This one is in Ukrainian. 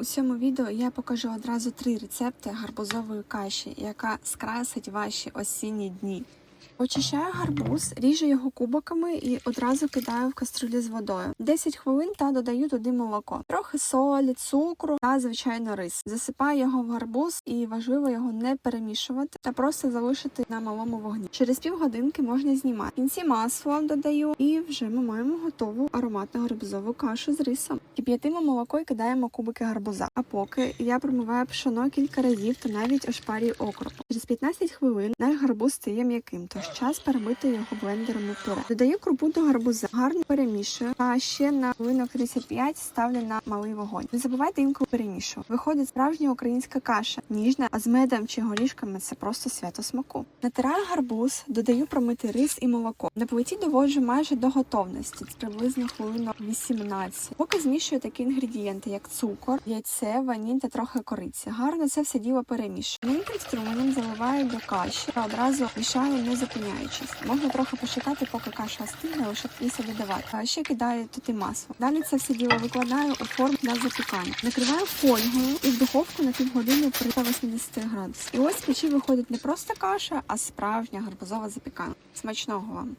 У цьому відео я покажу одразу три рецепти гарбузової каші, яка скрасить ваші осінні дні. Очищаю гарбуз, ріжу його кубиками і одразу кидаю в каструлю з водою. 10 хвилин та додаю туди молоко, трохи солі, цукру та звичайно рис. Засипаю його в гарбуз і важливо його не перемішувати та просто залишити на малому вогні. Через півгодинки можна знімати. В кінці масло додаю, і вже ми маємо готову ароматну гарбузову кашу з рисом. Кип'ятимо молоко і кидаємо кубики гарбуза. А поки я промиваю пшоно кілька разів та навіть ошпарюю окропом. Через 15 хвилин наш гарбуз стає м'яким, тож час перебити його блендером у пюре. Додаю крупу до гарбуза, гарно перемішую, а ще на хвилинок 35 ставлю на малий вогонь. Не забувайте інколи перемішувати. Виходить справжня українська каша, ніжна, а з медом чи горішками це просто свято смаку. Натираю гарбуз, додаю промитий рис і молоко. На плиті доводжу майже до готовності, приблизно хвилинок 18. Поки змішую такі інгредієнти, як цукор, яйце, ваніль та трохи кориці. Гарно це все діло перемішую. Маленьким струменем заливаю до каші та одразу мішаю, не зупиняючись. Можна трохи почекати, поки каша остигне, лише після додавати. А ще кидаю туди масло. Далі це все діло викладаю у форму для запікання. Накриваю фольгою і в духовку на півгодини при 180 градусах. І ось печі виходить не просто каша, а справжня гарбузова запіканка. Смачного вам!